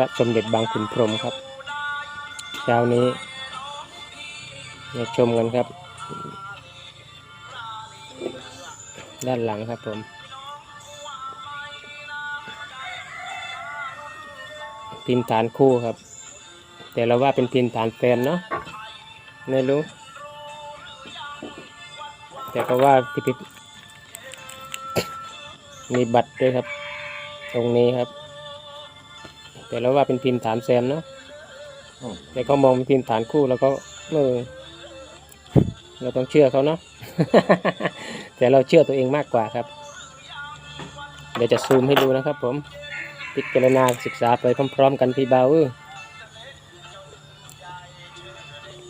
ระสมเด็จบางขุนพรหมครับ เช้านี้มาชมกันครับ ด้านหลังครับผมพิมพ์ฐานคู่ครับ แต่เราว่าเป็นพิมพ์ฐานแฟนเนาะไม่รู้ แต่ก็ว่าที่พิพ์มีบัตรด้วยครับ ตรงนี้ครับ แต่เราว่าเป็นพิมพ์ฐานแซมเนาะอืมแต่เขามองเป็นพิมพ์ฐานคู่แล้วก็เออเราต้องเชื่อเขาเนาะ แต่เราเชื่อตัวเองมากกว่าครับ เดี๋ยวจะซูมให้ดูนะครับ ผมพิจารณาศึกษาไปพร้อม ๆ กันพี่เบาเอ้ย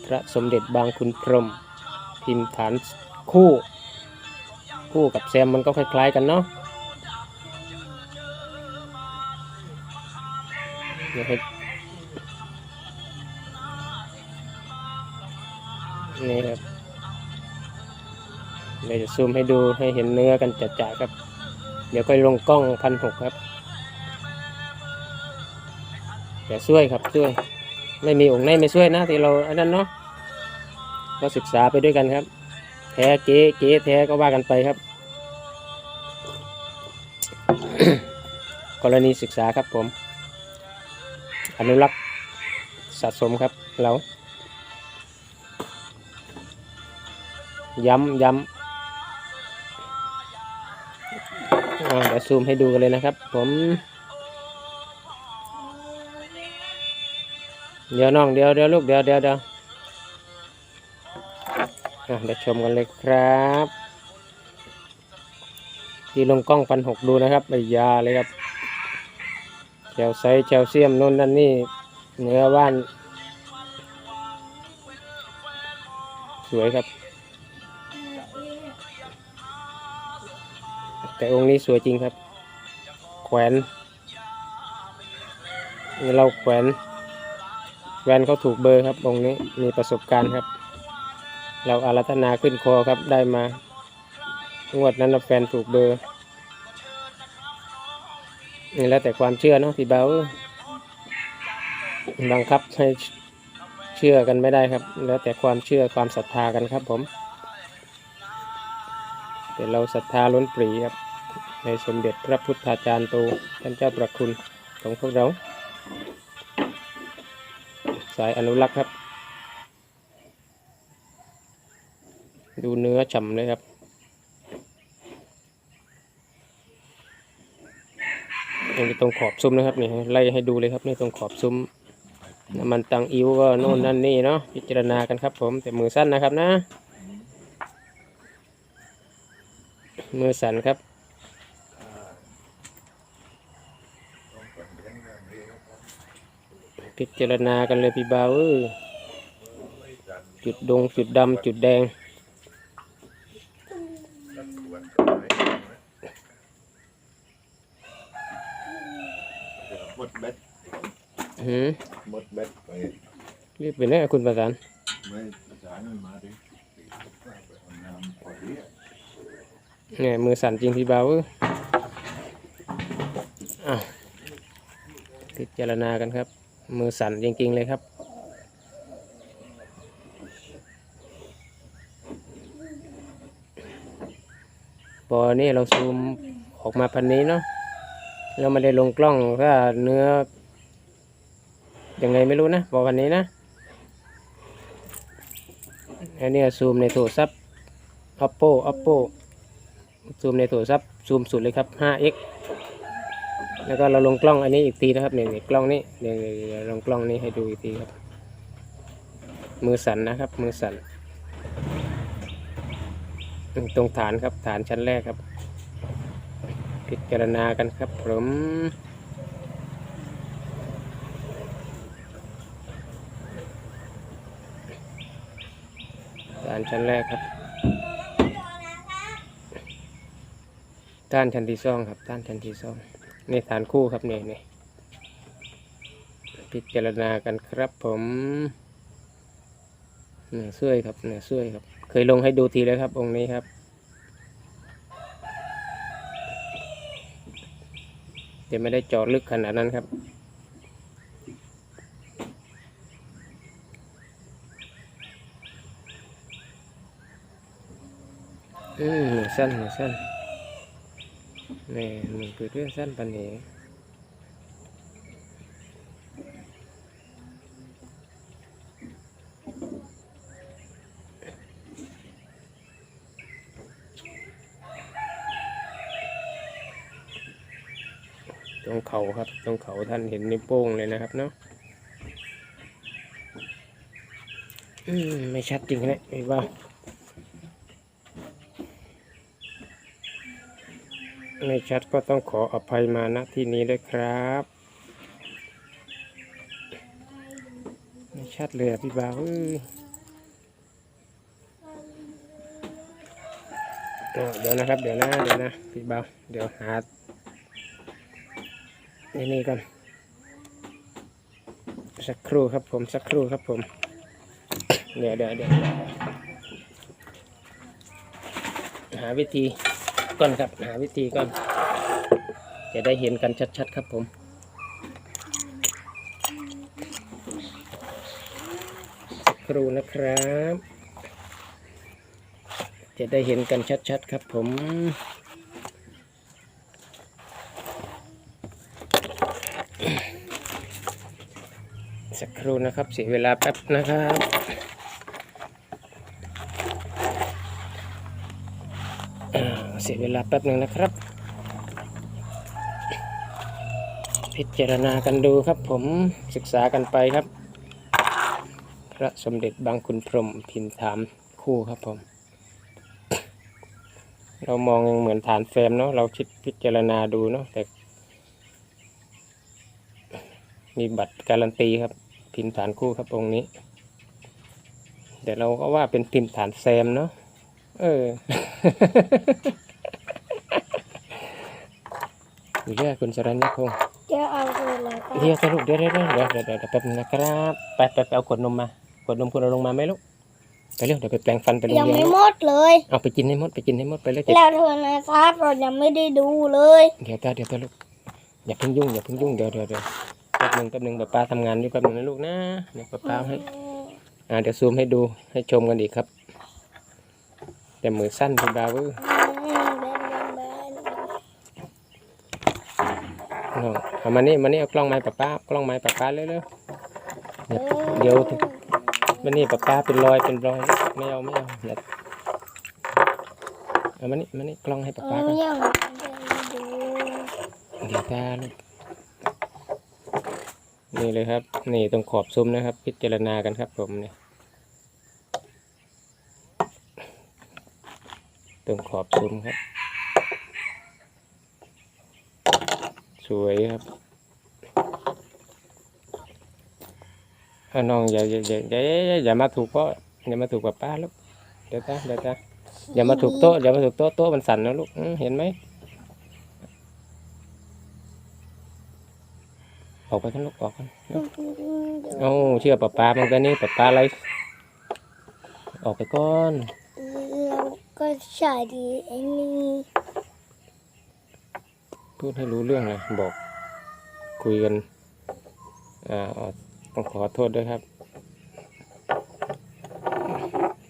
พระสมเด็จบางคุณพรหมพิมพ์ฐานคู่ คู่กับแซมมันก็คล้าย ๆ กันเนาะ เดี๋ยวให้นี่ครับเดี๋ยวจะซูมให้ดูให้เห็นเนื้อกันจัดๆครับ เดี๋ยวค่อยลงกล้องพันหกครับแต่ช่วยครับช่วย ไม่มีองค์ไหนไม่ช่วยนะที่เราอันนั้นเนาะก็ศึกษาไปด้วยกันครับ แท้เก๊เก๊แท้ก็ว่ากันไปครับ กรณีศึกษาครับผม อนุรักษ์สะสมครับเรา ย้ำย้ำอ่าเดี๋ยวซูมให้ดูกันเลยนะครับ ผม เดี๋ยวน้องเดี๋ยวเดี๋ยวลูกเดี๋ยวเดี๋ยวเดี๋ยวอะเดี๋ยวชมกันเลยครับ ที่ลงกล้องพันหกดูนะครับใบยาเลยครับ คลไซต์แคลเซียมนู่นนั่นนี่เนื้อว่าน สวยครับ แต่องค์นี้สวยจริงครับ แขวนนี่เราแขวนแวนเขาถูกเบอร์ครับองค์นี้มีประสบการณ์ครับ เราอารัธนาขึ้นคอครับได้มางวดนั้นเราแฟนถูกเบอร์ นี่แล้วแต่ความเชื่อเนาะพี่เบาบังคับให้เชื่อกันไม่ได้ครับ แล้วแต่ความเชื่อความศรัทธากันครับ ผมแต่เราศรัทธาล้นปรีครับ ในสมเด็จพระพุทธาจารย์โตท่านเจ้าประคุณของพวกเรา สายอนุรักษ์ครับ ดูเนื้อฉ่ำเลยครับ นี่ตรงขอบซุ้มนะครับนี่ไล่ให้ดูเลยครับนี่ตรงขอบซุ้มน้ำมันตังอิวก็โน่นนั่นนี่เนาะพิจารณากันครับ ผมแต่มือสั้นนะครับนะ มือสั่นครับพิจารณากันเลยพี่บ่าวจุดดงจุดดำจุดแดง หมดเบ็ด หืม หมดเบ็ดไป รีบไปไหนอะคุณประสานไม่ประสานมันมาดิเอาน้ำพอดีอะเนี่ยมือสั่นจริงพี่บ่าวเอ้ยอ้าวพิจารณากันครับ มือสั่นจริง ๆ เลยครับพอนี่เราซูมออกมาพันนี้เนาะเราไม่ได้ลงกล้องถ้าเนื้อยังไงไม่รู้นะพอพันนี้นะ อันนี้ซูมในโทรศัพท์ oppo oppo ซูมในโทรศัพท์ซูมสุดเลยครับ 5x แล้วก็เราลงกล้องอันนี้อีกทีนะครับเนี่ยเนี่ยกล้องนี้เดี๋ยวเดี๋ยวเดี๋ยวลงกล้องนี้ให้ดูอีกทีครับ มือสั่นนะครับ มือสั่นตรงฐานครับฐานชั้นแรกครับ พิจารณากันครับผมานชั้นแรกครับด้านชั้นที่สองครับด้านชั้นที่สองในฐานคู่ครับเนี่ยนี่พิจารณากันครับผมเนื้อเสื้อยครับเนื้อเสื้อยครับ เคยลงให้ดูทีแล้วครับ องค์นี้ครับ แต่ไม่ได้จาะลึกขนาดนั้นครับ อืมมือสั้นมือสั้นนี่มือเกิดเรื่องสั้นปันนี้ตรงเขาครับ ตรงเขาท่านเห็นนิ้วโป้งเลยนะครับเนาะอืมไม่ชัดจริงเลยไม่ว่า ไม่ชัดก็ต้องขออภัยมาณที่นี้ด้วยครับ ไม่ชัดเลยพี่บ่าวเดี๋ยวนะครับ เดี๋ยวนะเดี๋ยวนะพี่บ่าวเดี๋ยวหานี่นี่ก่อนสักครู่ครับผมสักครู่ครับผมเดี๋ยวเดี๋ยวเดี๋ยวหาวิธี ก่อนครับ หาวิธีก่อน จะได้เห็นกันชัดๆครับผมสักครูนะครับ จะได้เห็นกันชัดๆครับผมสักครู่นะครับ เสียเวลาแป๊บนะครับ อ่าเสียเวลาแป๊บหนึ่งนะครับ พิจารณากันดูครับผมศึกษากันไปครับ พระสมเด็จบางขุนพรหมพินถามคู่ครับผม เรามองยังเหมือนฐานแฟมเนาะเราคิดพิจารณาดูเนาะแต่มีบัตรการันตีครับ พิมพ์ฐานคู่ครับองค์นี้ แต่เราก็ว่าเป็นพิมพ์ฐานแซมเนาะเออ อยู่เรียกคุณสรัญญพงศ์จะเอาคืออะไรก็เรียกสรุปเดี๋ยวเดี๋ยวเดี๋ยวเดี๋ยวเดี๋ยวเดี๋ยวแป๊บนึงนะครับไปไปไปเอาขวดนมมาขวดนมคุณเอาลงมาไหมลูกไปเร็วเดี๋ยวไปแปรงฟันไปโรงยังเรียนไม่หมดเลยเอาไปกินให้หมดไปกินให้หมดไปเลยแล้วเธอนะครับเรายังไม่ได้ดูเลยเดี๋ยวตาเดี๋ยวตาลูกอย่าเพิ่งยุ่งอย่าเพิ่งยุ่งเดี๋ยวเดี๋ยวเดี๋ยวแป๊บนึงแป๊บนึงป้าป้าทำงานอยู่แป๊บนึงนะลูกนะเดี๋ยวป้าป้าให้อ่าเดี๋ยวซูมให้ดูให้ชมกันอีกครับ แต่มือสั้นคุณดาวเว้ย น้องเอามานี่มานี่เอากล้องไม้ป้าป้ากล้องไม้ป้าป้าเร็วๆเนี่ยเดี๋ยวมานี่ป้าป้าเป็นรอยเป็นรอยไม่เอาไม่เอาอย่าเอามานี่มานี่กล้องให้ป้าป้าอกันยังไม่ได้ดูเดี๋ยวตาลูกนี่เลยครับ นี่ตรงขอบซุ้มนะครับ พิจารณากันครับผมเนี่ยตรงขอบซุ้มครับ สวยครับเอาน้องอย่าอย่าอย่าอย่าอย่าอย่ามาถูกพ่ออย่ามาถูกกับป้าลูกเดี๋ยวตาเดี๋ยวตาอย่ามาถูกโต๊ะอย่ามาถูกโต๊ะโต๊ะมันสั่นนะลูกอื้อเห็นไหมออกไปกันลูกออกกันเอาเชื่อป้าป้าบางแต่นี้ป้าป้าอะไรออกไปก่อนแล้วก็ใส่ดีไอ้นี่ พูดให้รู้เรื่องเลยบอกคุยกันอ่าต้องขอโทษด้วยครับ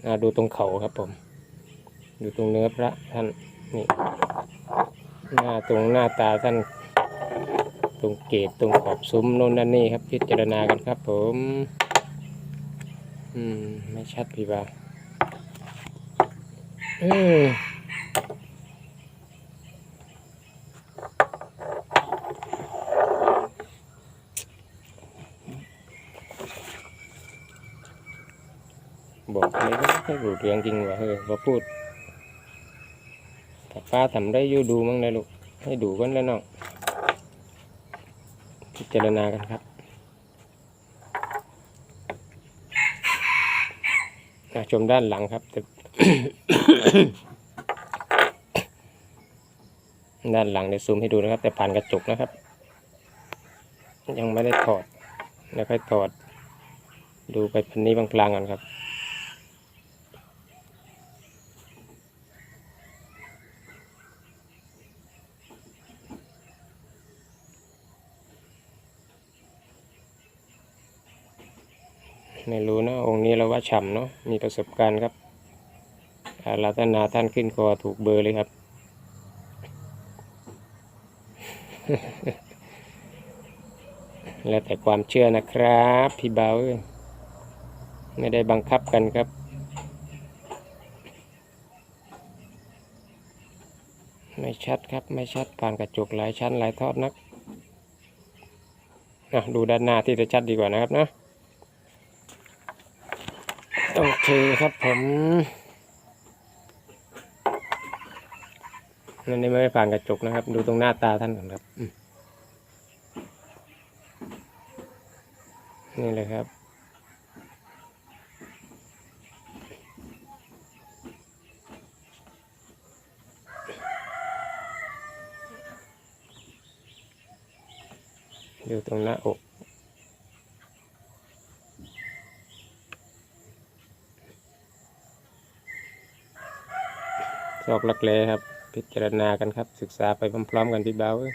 อ่าดูตรงเขาครับผมดูตรงเนื้อพระท่านนี่หน้าตรงหน้าตาท่าน ตรงเกตตรงขอบซุ้มโน่นนั่นนี่ครับ พิจารณากันครับ ผม อืม ไม่ชัดพี่บ่าอืม บอกไรก็ไม่ค่อยรู้เรื่องจริงว่ะเฮ้ยว่าพูดถ้าป้าทำได้อยู่ดูมั้งนะลูกให้ดูกันแล้วเนาะพิจารณากันครับอะชมด้านหลังครับด้านหลังเดี๋ยวซูมให้ดูนะครับ แต่ผ่านกระจกนะครับ ยังไม่ได้ถอดเดี๋ยวค่อยถอด ดูไปพันนี้บางกลางก่อนครับ ไม่รู้นะองค์นี้เราว่า ฉ่ำเนาะมีประสบการณ์ครับออารัตนาท่านขึ้นคอถูกเบอร์เลยครับ แล้วแต่ความเชื่อนะครับ พี่เบาเอ้ยไม่ได้บังคับกันครับไม่ชัดครับ ไม่ชัดผ่านกระจกหลายชั้นหลายทอดนักอะดูด้านหน้าที่จะชัดดีกว่านะครับนะ โอเคครับผมนั่นนี่ไม่ได้ผ่านกระจกนะครับ ดูตรงหน้าตาท่านก่อนครับ นี่เลยครับดูตรงหน้าอก ซอกลักแลครับ พิจารณากันครับ ศึกษาไปพร้อมๆกันพี่เบาเอ้ย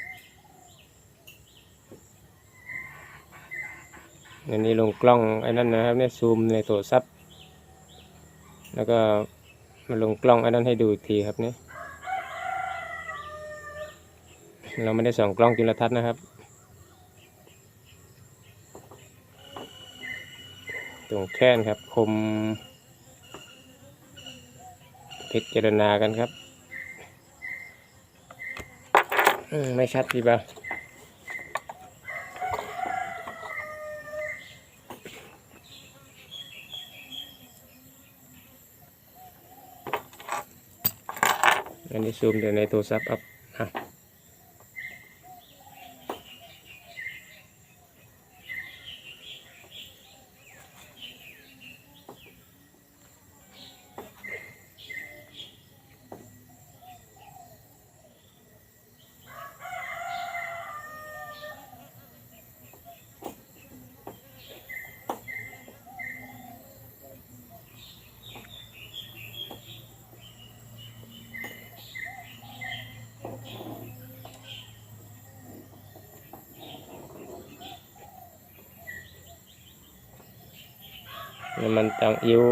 อันนี้ลงกล้องไอ้นั่นนะครับเนี่ยซูมในโทรศัพท์แล้วก็มาลงกล้องไอ้นั่นให้ดูอีกทีครับเนี่ยเราไม่ได้ส่องกล้องจุลทรรศน์นะครับ ตรงแค้นครับคม พิจารณากันครับมไม่ชัดดีบ้าวอันนี้ซูมเดี๋ยวในโทรศัพท์อัพ อะแล้วมันต้องอิ้ว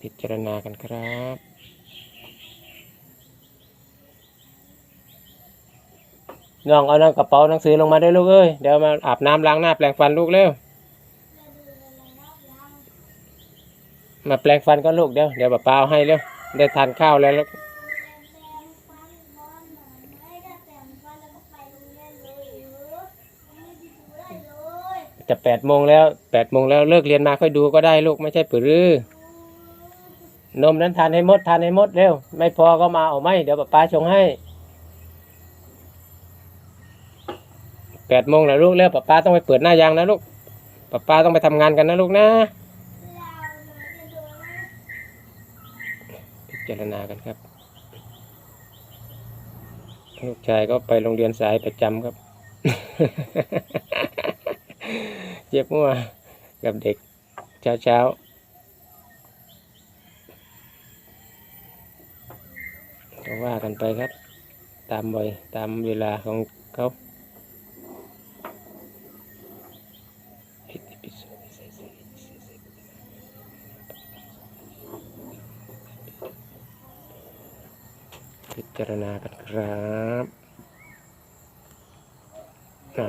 พิจารณากันครับน้องเอาน้ำกระเป๋าหนังสือลงมาได้ลูกเอ้ยเดี๋ยวมาอาบน้ำล้างหน้าแปรงฟันลูกเร็วมาแปรงฟันก็ลูกเดี๋ยวเดี๋ยวป้าเปาให้เร็วได้ทานข้าวแล้ว จะแปดโมงแล้วแปดโมงแล้วเลิกเรียนมาค่อยดูก็ได้ลูกไม่ใช่ปื้อ นมนั้นทานให้หมดทานให้หมดเร็ว ไม่พอก็มาเอาไหมเดี๋ยวป้าชงให้แปดโมงแล้วลูกแล้วป้าต้องไปเปิดหน้ายางนะลูกป้าต้องไปทำงานกันนะลูกนะพิจารณากันครับ ลูกชายก็ไปโรงเรียนสายประจำครับ เจ็บมั่วกับเด็กเช้าเช้าก็ว่ากันไปครับ ตามบ่อยตามเวลาของเขาพิจารณากันครับ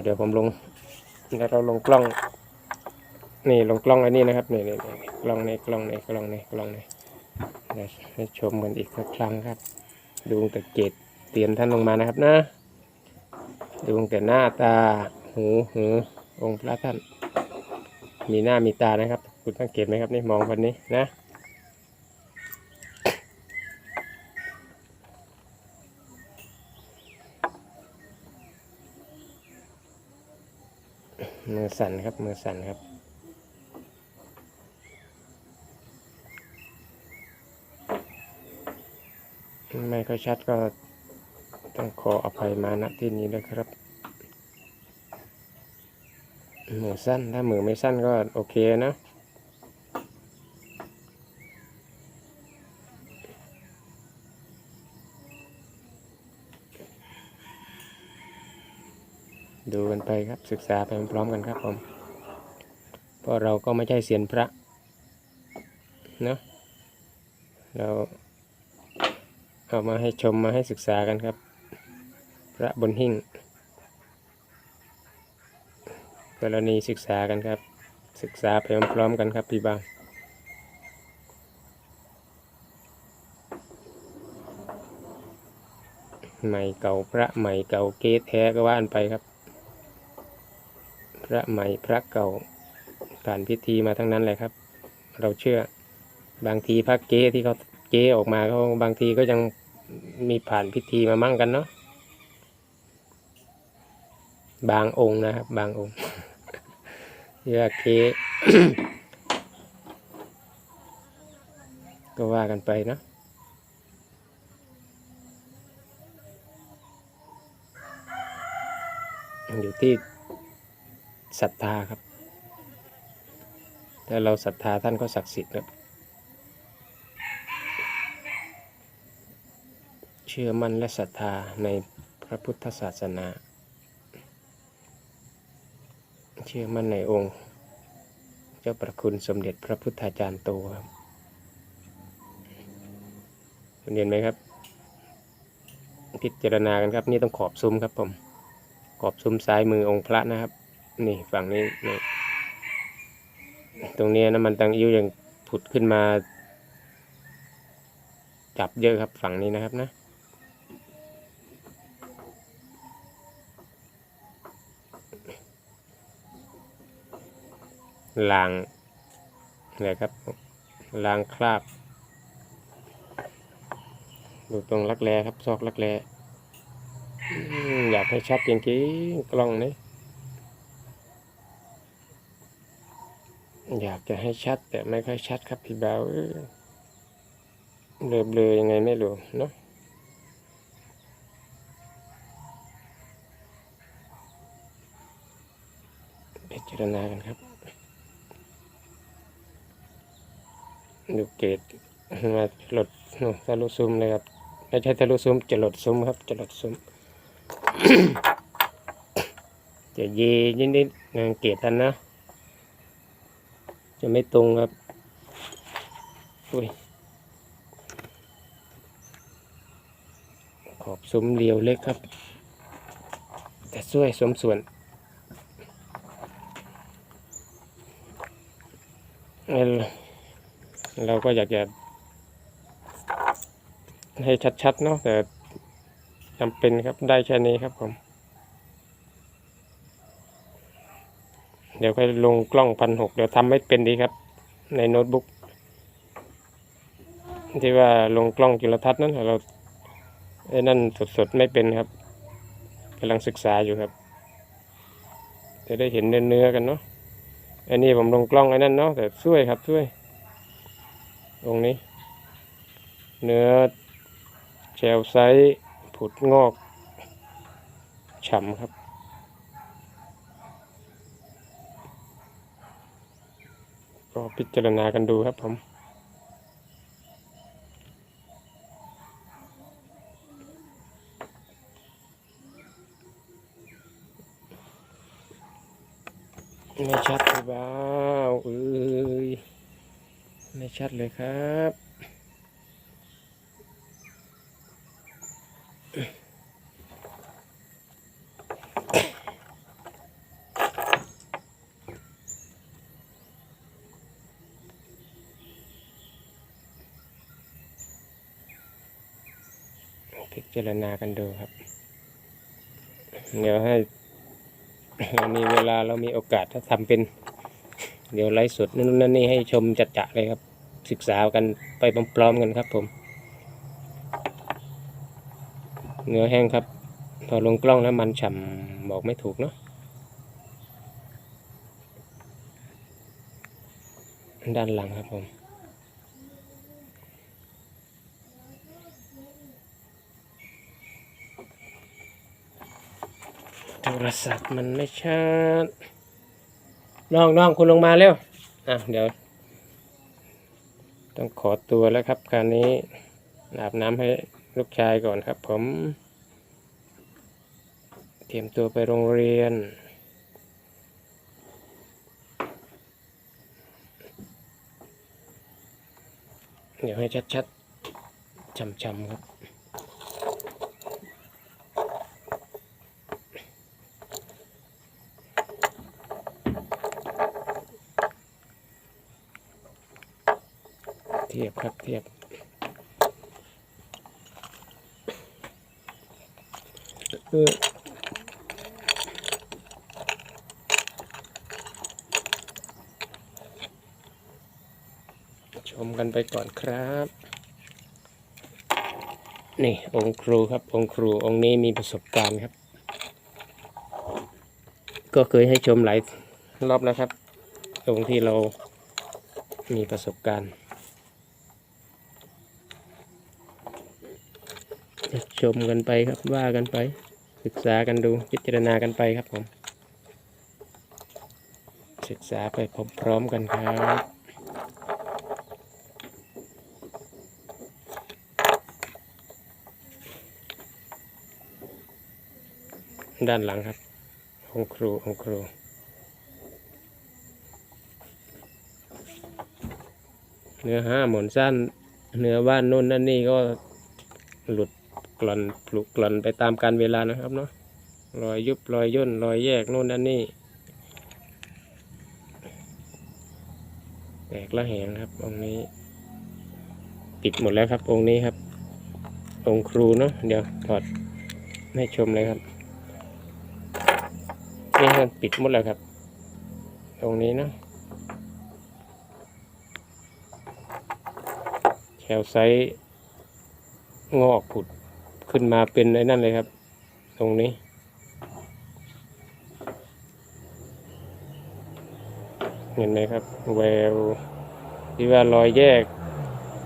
เดี๋ยวผมลง แล้วเราลงกล้อง นี่ลงกล้องอันนี้นะครับนี่นี่นี่กล้องในกล้องในกล้องในกล้องในเดี๋ยวให้ชมกันอีกสักครั้งครับ ดูงแต่เกตเตียนท่านลงมานะครับนะ ดูงแต่หน้าตาหูหูองค์พระท่าน มีหน้ามีตานะครับ คุณสังเกตไหมครับนี่มองคนนี้นะ มือ สั่นครับ มือสั่นครับ ไม่ค่อยชัดก็ต้องขออภัยมาณที่นี้ด้วยครับ มือสั้นถ้ามือไม่สั้นก็โอเคนะ ดูกันไป ครับ ศึกษาไปพร้อมกันครับผมเพราะเราก็ไม่ใช่เซียนพระเนาะเราเอามาให้ชมมาให้ศึกษากันครับ พระบนหิ้งกรณีศึกษากันครับ ศึกษาไปพร้อมๆกันครับพี่บางใหม่เก่าพระใหม่เก่าเก๊แท้ก็ว่านไปครับ ระใหม่พระเก่าผ่านพิธีมาทั้งนั้นเลยครับ เราเชื่อบางทีพระเก๊ที่เขาเก๊ออกมาเขาบางทีก็ยังมีผ่านพิธีมามั่งกันเนาะบางองค์นะครับ บางองค์เรียกเก๊ก็ว่ากันไปเนาะอยู่ที่ ศรัทธาครับถ้าเราศรัทธาท่านก็ศักดิ์สิทธิ์ครับ เชื่อมั่นและศรัทธาในพระพุทธศาสนา เชื่อมั่นในองค์ เจ้าประคุณสมเด็จพระพุทธาจารย์โตครับคุณเห็นไหมครับ พิจารณากันครับ นี่ต้องขอบซุ้มครับผม ขอบซุ้มซ้ายมือองค์พระนะครับ นี่ฝั่งนี้นี่ตรงนี้นะมันตังอิ้วยังผุดขึ้นมา จับเยอะครับฝั่งนี้นะครับนะลางอะไรครับลางคราบดูตรงรักแร้ครับซอกรักแร้อืมอยากให้ชัดจริงๆกล้องนี้ อยากจะให้ชัด แต่ไม่ค่อยชัดครับพี่บ่าเอ้ยเบลอเบลอยังไงไม่รู้เนาะพิจารณากันครับดูเกตมาหลดนทะลุซุ้มเลยครับ ไม่ใช่ทะลุซุ้มจะหลดซุ้มครับจะหลดซุ้มจะเยนิดๆเกตท่านนะ จะไม่ตรงครับอุ้ยขอบซุ้มเรียวเล็กครับ แต่สวยสมส่วนเอ่อเราก็อยากจะให้ชัดๆเนาะแต่จำเป็นครับได้แค่นี้ครับผม เดี๋ยวค่อยลงกล้องพันหกเดี๋ยวทำไม่เป็นดีครับ ในโน้ตบุ๊กที่ว่าลงกล้องจุลทรรศน์นั้นเราไอ้นั่นสดๆไม่เป็นครับกำลังศึกษาอยู่ครับ จะได้เห็นเนื้อๆกันเนาะอันนี้ผมลงกล้องไอ้นั่นเนาะแต่ช่วยครับช่วยตรงนี้ เนื้อแชลไซส์ผุดงอกฉ่ำครับ ก็พิจารณากันดูครับผมไม่ชัดหรือเปล่าเอ้ยไม่ชัดเลยครับารณากันดูครับ เดี๋ยวให้เรามีเวลาเรามีโอกาสถ้าทำเป็น เดี๋ยวไลฟ์สดนั่นนั่นนี่ให้ชมจัดจะเลยครับ ศึกษากันไปพร้อมๆกันครับ ผม เนื้อแห้งครับ พอลงกล้องแล้วมันฉ่ำบอกไม่ถูกเนาะด้านหลังครับผม รศัพท์มันไม่ชัดน้องน้องคุณลงมาเร็วอะเดี๋ยว ต้องขอตัวแล้วครับคราวนี้อาบน้ำให้ลูกชายก่อนครับ ผม เตรียมตัวไปโรงเรียน เดี๋ยวให้ชัดๆช่ำๆครับ เทียบครับเทียบ เออชมกันไปก่อนครับ นี่องค์ครูครับ องค์ครูองค์นี้มีประสบการณ์ครับ ก็เคยให้ชมหลายรอบแล้วครับ องค์ที่เรามีประสบการณ์ ชมกันไปครับว่ากันไป ศึกษากันดูพิจารณากันไปครับผม ศึกษาไปพร้อมๆกันครับด้านหลังครับองครูองครู เนื้อห้าหมอนสั้น เนื้อบ้านโน่นนั่นนี่ก็หลุด กล่อนปลุกกล่อนไปตามการเวลานะครับเนาะรอยยุบรอยย่นรอยแยกโน่นนั่นนี่แตกละแหงครับองค์นี้ ปิดหมดแล้วครับองค์นี้ครับ องค์ครูเนาะเดี๋ยวถอดให้ชมเลยครับนี่ครับปิดหมดแล้วครับองค์นี้เนาะแคลไซต์งอกผุด ขึ้นมาเป็นไอ้นั่นเลยครับ ตรงนี้ เห็นไหมครับแววที่ว่ารอยแยก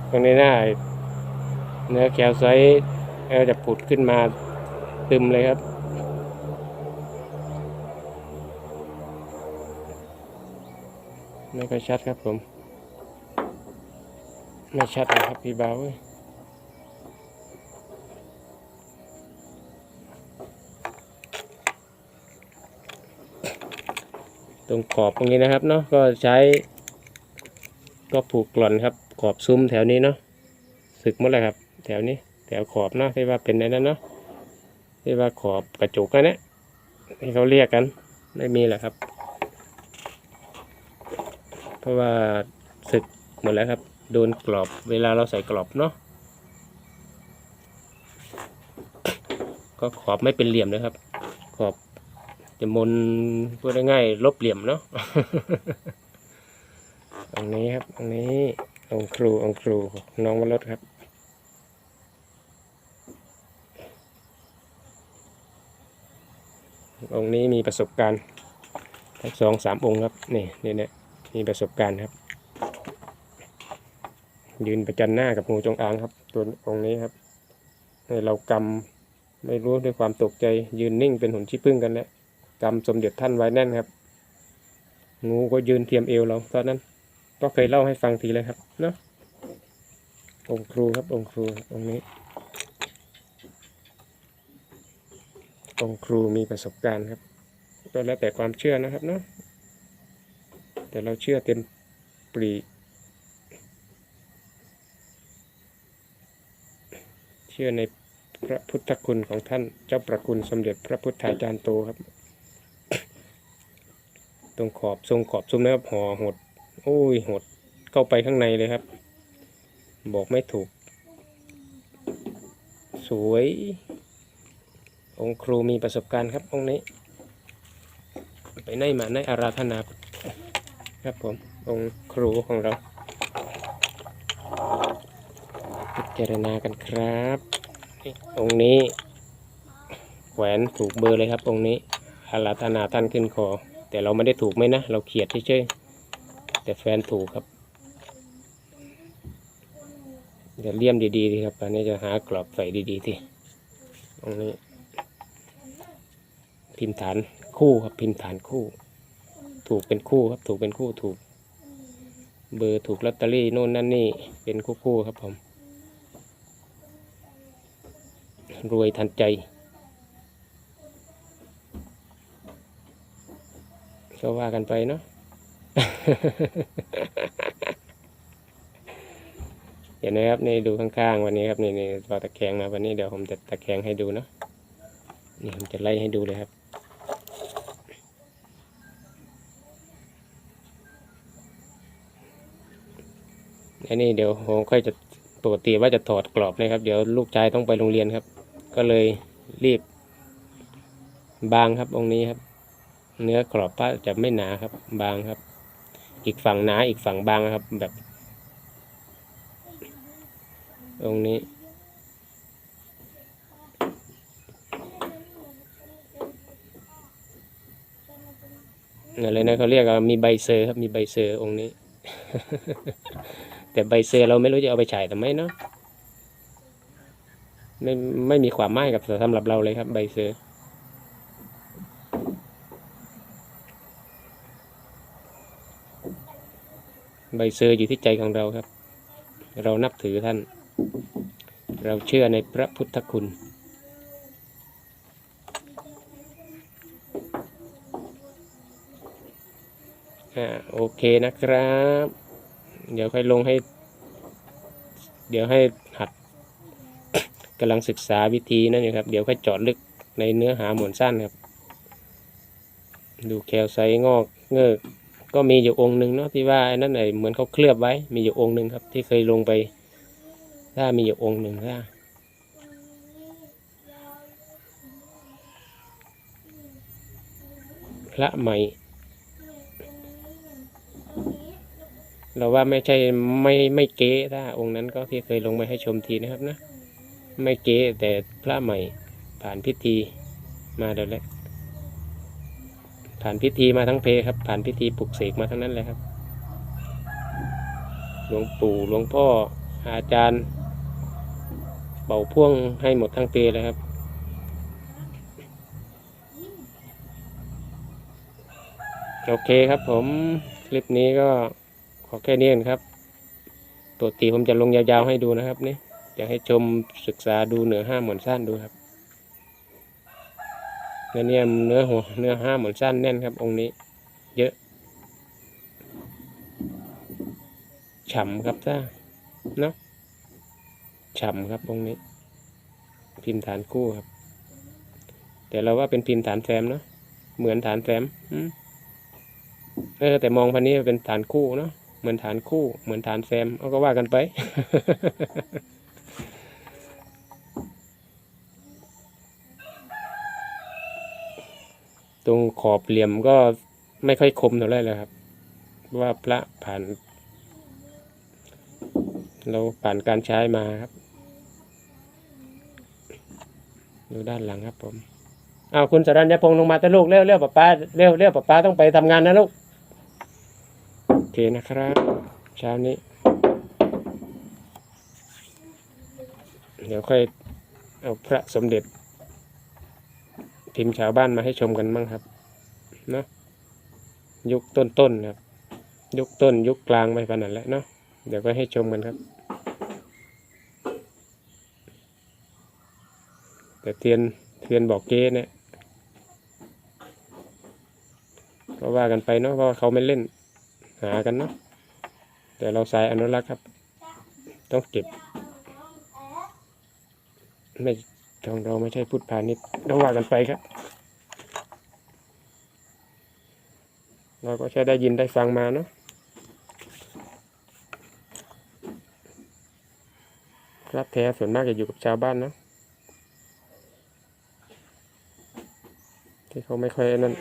ตรงนี้หน้าเนื้อแคลไซต์ก็จะผุดขึ้นมาตึมเลยครับไม่ค่อยชัดครับผม ไม่ชัดเลยครับพี่บ่าวเว้ย ตรงขอบตรงนี้นะครับเนาะก็ใช้ ก็ผูกกล่อนครับ ขอบซุ้มแถวนี้เนาะสึกหมดเลยครับ แถวนี้แถวขอบเนาะที่ว่าเป็นในนั้นเนาะที่ว่าขอบกระจุกนั่นแหละที่เขาเรียกกัน ไม่มีแหละครับ เพราะว่าสึกหมดแล้วครับ โดนกรอบเวลาเราใส่กรอบเนาะก็ขอบไม่เป็นเหลี่ยมนะครับ ขอบ จะมนพูดง่ายๆลบเหลี่ยมเนาะอันนี้ครับ อันนี้องครูองครูน้องวรสครับองค์นี้มีประสบการณ์ทั้งสองสามองค์ครับ นี่นี่เนี่ยมีประสบการณ์ครับ ยืนประจันหน้ากับงูจงอางครับ ตัวองค์นี้ครับให้เรากำไม่รู้ด้วยความตกใจยืนนิ่งเป็นหุ่นชี้พึ่งกันแล้ว กำสมเด็จท่านไว้แน่นครับ งูก็ยืนเทียมเอวเราตอนนั้น ก็เคยเล่าให้ฟังทีเลยครับเนาะองครูครับองครูองค์นี้ องค์ครูมีประสบการณ์ครับก็แล้วแต่ความเชื่อนะครับเนาะแต่เราเชื่อเต็มปรีเชื่อในพระพุทธคุณของท่านเจ้าประคุณสมเด็จพระพุทธาจารย์โตครับ ตรงขอบทรงขอบซุ้มนะครับห่อหดโอ้ยหดเข้าไปข้างในเลยครับ บอกไม่ถูก สวย องครูมีประสบการณ์ครับองค์นี้ ไปไหนมาไหนอาราธนาครับผมองครูของเราพิจารณากันครับ องนี้แหวนถูกเบอร์เลยครับองนี้อาราธนาท่านขึ้นคอ แต่เราไม่ได้ถูกไหมนะ เราเขียดเฉยๆแต่แฟนถูกครับ เดี๋ยวเลี่ยมดีๆดีครับอันนี้จะหากรอบใส่ดีๆทีตรงนี้ พิมพ์ฐานคู่ครับพิมพ์ฐานคู่ ถูกเป็นคู่ครับ ถูกเป็นคู่ถูก เบอร์ถูกลอตเตอรี่โน่นนั่นนี่เป็นคู่คู่ๆครับผม รวยทันใจ ก็ว่ากันไปเนาะเห็นไหมครับนี่ดูข้างๆวันนี้ครับนี่นี่พอตะแคงมาวันนี้เดี๋ยวผมจะตะแคงให้ดูเนาะนี่ผมจะไล่ให้ดูเลยครับอันนี้เดี๋ยวผมค่อยจะปกติว่าจะถอดกรอบนะครับ เดี๋ยวลูกชายต้องไปโรงเรียนครับ ก็เลยรีบบางครับองค์นี้ครับ เนื้อกรอบพระจะไม่หนาครับ บางครับ อีกฝั่งหนาอีกฝั่งบางครับ แบบองนี้ อะไรนะเขาเรียกว่ามีใบเซอร์ครับ มีใบเซอร์องค์นี้ แต่ใบเซอร์เราไม่รู้จะเอาไปฉายทำไมเนาะไม่ไม่มีความหมายกับสำหรับเราเลยครับ ใบเซอร์ ใบเซอร์อยู่ที่ใจของเราครับ เรานับถือท่าน เราเชื่อในพระพุทธคุณ อ่าโอเคนะครับ เดี๋ยวค่อยลงให้ เดี๋ยวให้หัดกำลังศึกษาวิธีนั่นอยู่ครับ เดี๋ยวค่อยจาะลึกในเนื้อหาหมวลสั้นครับ ดูแคลไซงอกเงือก ก็มีอยู่องค์หนึ่งเนาะที่ว่าไอ้นั่นไอ้เหมือนเขาเคลือบไว้ มีอยู่องค์หนึ่งครับ ที่เคยลงไป ถ้ามีอยู่องค์หนึ่งถ้าพระใหม่ เราว่าไม่ใช่ไม่ไม่เก๊ถ้าองค์นั้นก็ที่เคยลงไปให้ชมทีนะครับนะ ไม่เก๊แต่พระใหม่ผ่านพิธีมาเดี๋ยวแหละ ผ่านพิธีมาทั้งเพครับ ผ่านพิธีปลุกเสกมาทั้งนั้นเลยครับ หลวงปู่หลวงพ่ออาจารย์เป่าพ่วงให้หมดทั้งเพเลยครับโอเคครับผมคลิปนี้ก็ขอแค่นี้นครับปกติผมจะลงยาวๆให้ดูนะครับนี่อยากให้ชมศึกษาดูเหนือห้าหมอนสั้นดูครับ นื้อเนี่ยเนื้อหัวเนื้อห้าหมอนสั้นแน่นครับ องค์นี้ เยอะฉ่ำครับถ้าเนาะฉ่ำครับองค์นี้ พิมพ์ฐานคู่ครับ แต่เราว่าเป็นพิมพ์ฐานแฟมเนาะเหมือนฐานแฟมเออแต่มองพันนี้เป็นฐานคู่เนาะเหมือนฐานคู่ เหมือนฐานแซมเอาก็ว่ากันไป ตรงขอบเหลี่ยมก็ไม่ค่อยคมเท่าไร่เลยครับเพราะว่าพระผ่าน เราผ่านการใช้มาครับ ดูด้านหลังครับผมเอาคุณสรัญญพงษ์ลงมาแต่ลูกเร็วเร็วป้าป้าเร็วเร็วป้าป้าต้องไปทำงานนะลูกโอเคนะครับ เช้านี้ เดี๋ยวค่อยเอาพระสมเด็จ พิมพ์ชาวบ้านมาให้ชมกันบ้างครับเนาะยุคต้นๆครับ ยุคต้น ยุคกลางไปปานนั้นแหละเนาะเดี๋ยวก็ให้ชมกันครับ แต่เทียนเทียนบอกเก้เนี่ยก็ว่ากันไปเนาะเพราะเขาไม่เล่นหากันเนาะแต่เราสายอนุรักษ์ครับ ต้องเก็บไม่ ของเราไม่ใช่พุทธพาณิชย์ต้องว่ากันไปครับ เราก็แค่ได้ยินได้ฟังมาเนาะรับแท้ส่วนมากจะอยู่กับชาวบ้านเนาะที่เขาไม่ค่อยนั่น